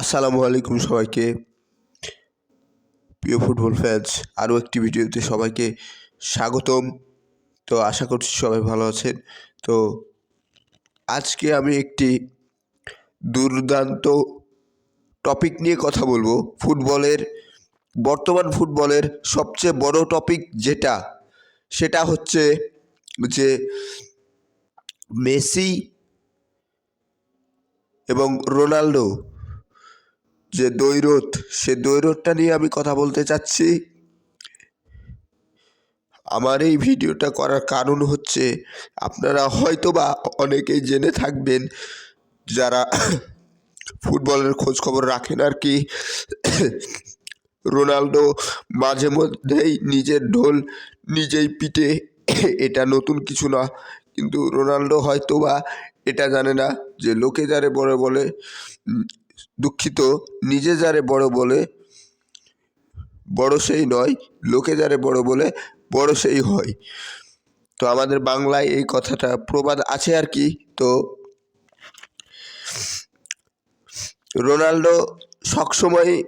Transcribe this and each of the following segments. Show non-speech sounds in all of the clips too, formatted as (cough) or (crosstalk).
আসসালামু আলাইকুম সবাইকে। প্রিয় ফুটবল ফ্যান্স আরও একটি ভিডিওতে সবাইকে স্বাগতম। তো আশা করছি সবাই ভালো আছেন। তো আজকে আমি একটি দুর্দান্ত টপিক নিয়ে কথা বলব। ফুটবলের, বর্তমান ফুটবলের সবচেয়ে বড় টপিক যেটা, সেটা হচ্ছে যে মেসি এবং রোনাল্ডো যে দ্বৈরথ সে দ্বৈরথটা নিয়ে আমি কথা বলতে চাচ্ছি। আমার এই ভিডিওটা করার কারণ হচ্ছে আপনারা হয়তো বা অনেকেই জেনে থাকবেন যারা ফুটবলের খোঁজ খবর রাখেন আর কি রোনাল্ডো মাঝে মধ্যেই নিজের ঢোল নিজেই পিটে এটা নতুন কিছু না। কিন্তু রোনাল্ডো হয়তো বা এটা জানে না যে লোকে যারে বলে উম, দুঃখিত, নিজে যারে বড় বলে, বড় সেই নয়, লোকে যারে বড় বলে, বড় সেই হয়। তো আমাদের বাংলায় এই কথাটা প্রবাদ আছে আর কি। তো রোনাল্ডো সবসময়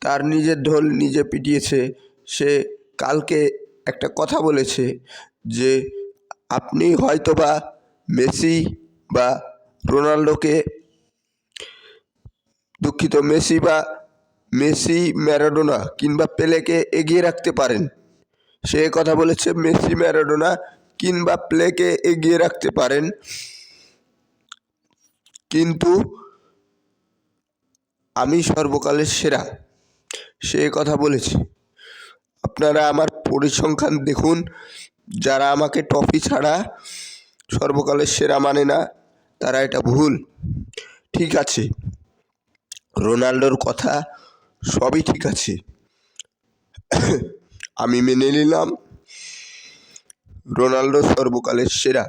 তার নিজের ঢোল নিজে পিটিয়েছে। সে কালকে একটা কথা বলেছে যে, আপনি হয়তোবা মেসি বা রোনাল্ডোকে দুঃখিত, মেসি বা মেসি, ম্যারাডোনা কিংবা পেলেকে এগিয়ে রাখতে পারেন। সে কথা বলেছে, মেসি, ম্যারাডোনা কিংবা প্লেকে এগিয়ে রাখতে পারেন। কিন্তু আমি সর্বকালের সেরা, সে কথা বলেছে। আপনারা আমার পরিসংখ্যান দেখুন, যারা আমাকে ট্রফি ছাড়া সর্বকালের সেরা মানে না, তারা এটা ভুল। ঠিক আছে। রোনাল্ডোর কথা সবই ঠিক আছে। আমি মেনে নিলাম। রোনাল্ডো সর্বকালের সেরা।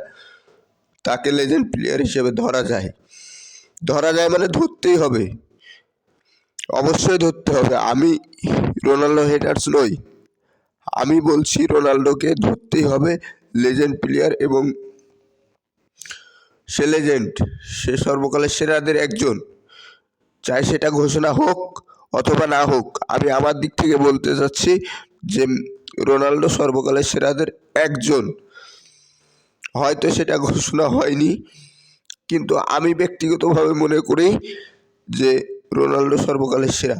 তাকে লেজেন্ড প্লেয়ার হিসেবে ধরা যায়। ধরা যায় মানে ধরতেই হবে। অবশ্যই ধরতে হবে। আমি রোনাল্ডো হেটার্স নই। আমি বলছি রোনাল্ডোকে ধরতেই হবে লেজেন্ড প্লেয়ার এবং সে লেজেন্ড সে সর্বকালের সেরাদের একজন। চাই সেটা ঘোষণা হোক অথবা না হোক। আমি আমার দিক থেকে বলতে চাচ্ছি যে রোনাল্ডো সর্বকালের সেরাদের একজন। হয়তো সেটা ঘোষণা হয়নি, কিন্তু আমি ব্যক্তিগতভাবে মনে করি যে রোনাল্ডো সর্বকালের সেরা।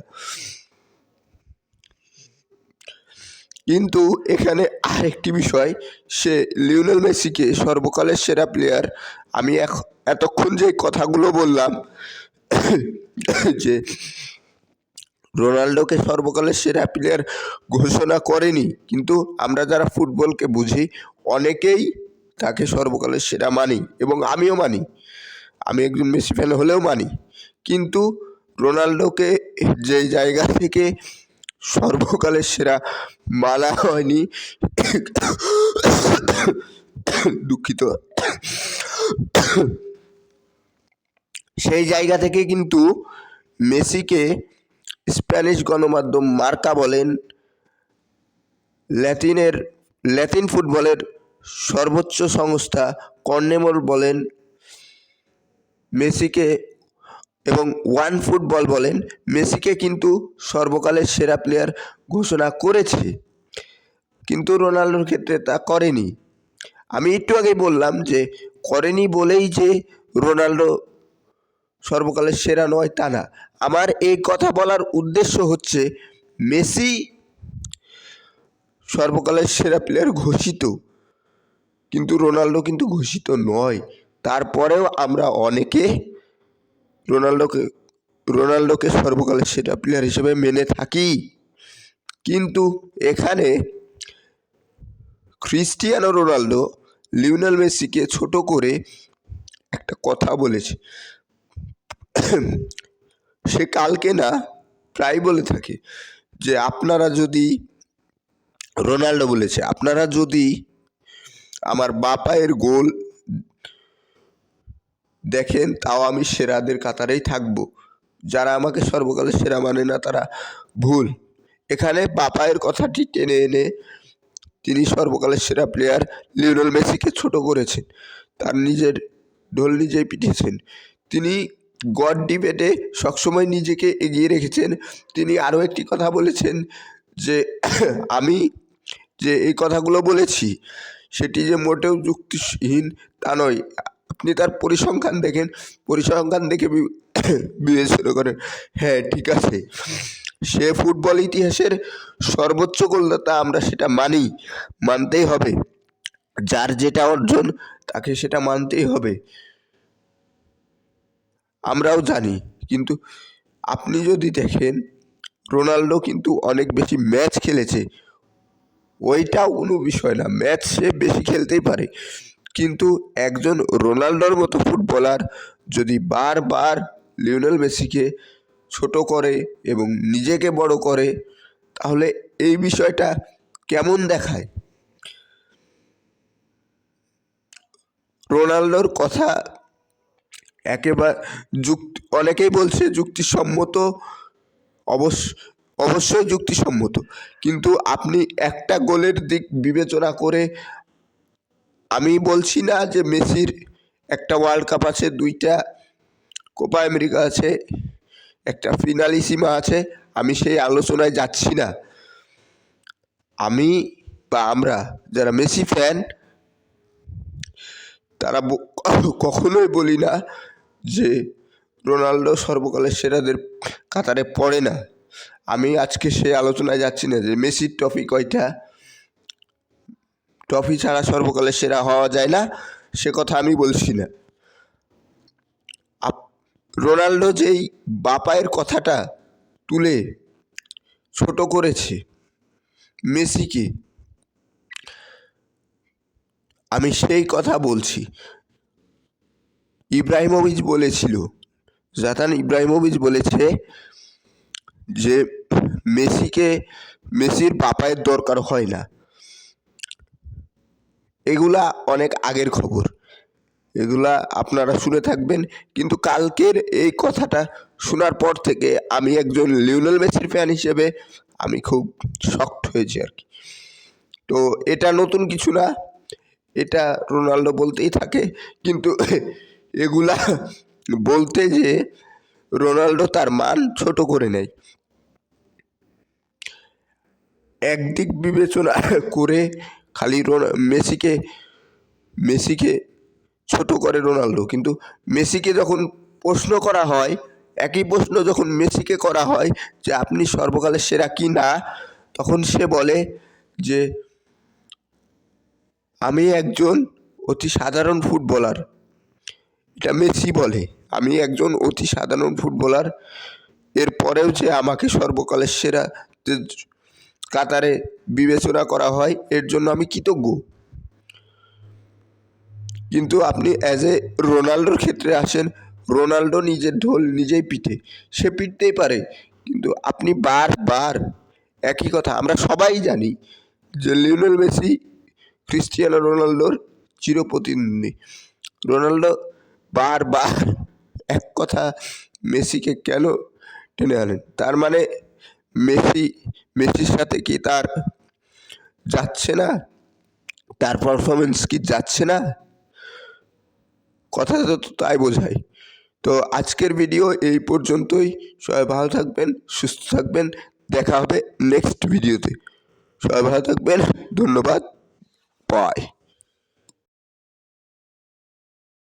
কিন্তু এখানে আরেকটি বিষয়, সে লিওনেল মেসিকে সর্বকালের সেরা প্লেয়ার আমি এতক্ষণ যে কথাগুলো বললাম (coughs) যে রোনাল্ডোকে সর্বকালের সেরা প্লেয়ার ঘোষণা করেনি। কিন্তু আমরা যারা ফুটবলকে বুঝি, অনেকেই তাকে সর্বকালের সেরা মানি এবং আমিও মানি। আমি একজন মেসি ফ্যান হলেও মানি। কিন্তু রোনাল্ডোকে যে জায়গা থেকে সর্বকালের সেরা মানা হয়নি, (coughs) দুঃখিত। (coughs) সেই জায়গা থেকে কিন্তু মেসিকে স্প্যানিশ গণমাধ্যম মার্কা বলেন। ল্যাটিনের ল্যাটিন ফুটবলের সর্বোচ্চ সংস্থা কর্নেমল বলেন। মেসিকে এবং ওয়ান ফুটবল বলেন। মেসিকে কিন্তু সর্বকালের সেরা প্লেয়ার ঘোষণা করেছে। কিন্তু রোনাল্ডোর ক্ষেত্রে তা করেনি। আমি একটু আগেই বললাম যে, করেনি বলেই যে রোনাল্ডো সর্বকালের সেরা নয় তা না। আমার এই কথা বলার উদ্দেশ্য হচ্ছে, মেসি সর্বকালের সেরা প্লেয়ার ঘোষিত। কিন্তু রোনাল্ডো কিন্তু ঘোষিত নয়। তারপরেও আমরা অনেকে রোনাল্ডোকে রোনাল্ডোকে সর্বকালের সেরা প্লেয়ার হিসেবে মেনে থাকি। কিন্তু এখানে ক্রিস্টিয়ানো রোনাল্ডো লিওনেল মেসিকে ছোট করে একটা কথা বলেছে। (coughs) সে কালকে না প্রায় বলে থাকে যে আপনারা যদি, রোনাল্ডো বলেছে, আপনারা যদি আমার বাপায়ের গোল দেখেন, তাও আমি সেরাদের কাতারেই থাকব। যারা আমাকে সর্বকালের সেরা মানে না, তারা ভুল। এখানে বাপায়ের কথাটি টেনে এনে তিনি সর্বকালের সেরা প্লেয়ার লিওনেল মেসিকে ছোট করেছেন। তার নিজের ঢোল নিজেই পিটিয়েছেন। তিনি গড ডিবেটে সবসময় নিজেকে এগিয়ে রেখেছেন। তিনি আরও একটি কথা বলেছেন যে, আমি যে এই কথাগুলো বলেছি, সেটি যে মোটেও যুক্তিহীন তা নয়। আপনি তার পরিসংখ্যান দেখেন, পরিসংখ্যান দেখে বিবেচনা করেন। হ্যাঁ ঠিক আছে। সে ফুটবল ইতিহাসের সর্বোচ্চ গোলদাতা, আমরা সেটা মানি, মানতেই হবে। যার যেটা অর্জন, তাকে সেটা মানতেই হবে। আমরাও জানি। কিন্তু আপনি যদি দেখেন, রোনাল্ডো কিন্তু অনেক বেশি ম্যাচ খেলেছে। ওইটাও কোনো বিষয় না, ম্যাচ সে বেশি খেলতেই পারে। কিন্তু একজন রোনাল্ডোর মতো ফুটবলার যদি বারবার লিওনেল মেসিকে ছোট করে এবং নিজেকে বড় করে, তাহলে এই বিষয়টা কেমন দেখায়? রোনাল্ডোর কথা একেবারে যুক্তি, অনেকেই বলছে যুক্তিসম্মত, অবশ্য, অবশ্যই যুক্তিসম্মত। কিন্তু আপনি একটা গোলের দিক বিবেচনা করে, আমি বলছি না যে মেসির একটা ওয়ার্ল্ড কাপ আছে, দুইটা কোপা আমেরিকা আছে, একটা ফিনালিসিমা আছে, আমি সেই আলোচনায় যাচ্ছি না। আমি বা আমরা যারা মেসি ফ্যান তারা কখনোই বলি না যে রোনাল্ডো সর্বকালের সেরাদের কাতারে পড়ে না। আমি আজকে সে আলোচনায় যাচ্ছি না যে মেসির ট্রফি কয়টা? ট্রফি ছাড়া সর্বকালের সেরা হওয়া যায় না, সে কথা আমি বলছি না। রোনাল্ডো যেই বাপায়ের কথাটা তুলে ছোট করেছে মেসিকে, আমি সেই কথা বলছি। ইব্রাহিমোভিচ বলেছিল, জাতান ইব্রাহিমোভিচ বলেছে যে মেসিকে, মেসির বাপায়ের দরকার হয় না। এগুলা অনেক আগের খবর। এগুলা আপনারা শুনে থাকবেন। কিন্তু কালকের এই কথাটা শোনার পর থেকে আমি একজন লিওনেল মেসির ফ্যান হিসেবে আমি খুব শক্ট হয়েছি আর কি। তো এটা নতুন কিছু না, এটা রোনাল্ডো বলতেই থাকে। কিন্তু এগুলা বলতে যে রোনাল্ডো তার মান ছোট করে নেয়। একদিক বিবেচনা করে খালি মেসিকে মেসিকে ছোট করে রোনাল্ডো। কিন্তু মেসিকে যখন প্রশ্ন করা হয়, একই প্রশ্ন যখন মেসিকে করা হয় যে আপনি সর্বকালের সেরা কি না তখন সে বলে যে, আমি একজন অতি সাধারণ ফুটবলার। এটা মেসি বলে। আমি একজন অতি সাধারণ ফুটবলার। এরপরেও যে আমাকে সর্বকালের সেরা কাতারে বিবেচনা করা হয়, এর জন্য আমি কৃতজ্ঞ। কিন্তু আপনি অ্যাজ এ রোনাল্ডোর ক্ষেত্রে আসেন, রোনাল্ডো নিজের ঢোল নিজেই পিটে সে পিটতেই পারে, কিন্তু আপনি বারবার একই কথা, আমরা সবাই জানি যে লিওনেল মেসি ক্রিস্টিয়ানো রোনাল্ডোর চিরপ্রতিদ্বন্দ্বী। রোনাল্ডো বারবার এক কথা মেসিকে কেন টেনে আনেন? তার মানে মেসি, মেসির সাথে কি তার যাচ্ছে না? তার পারফরমেন্স কি যাচ্ছে না? কথা তো তাই বোঝায়। তো আজকের ভিডিও এই পর্যন্তই। সবাই ভালো থাকবেন, সুস্থ থাকবেন। দেখা হবে নেক্সট ভিডিওতে সবাই ভালো থাকবেন। ধন্যবাদ। বাই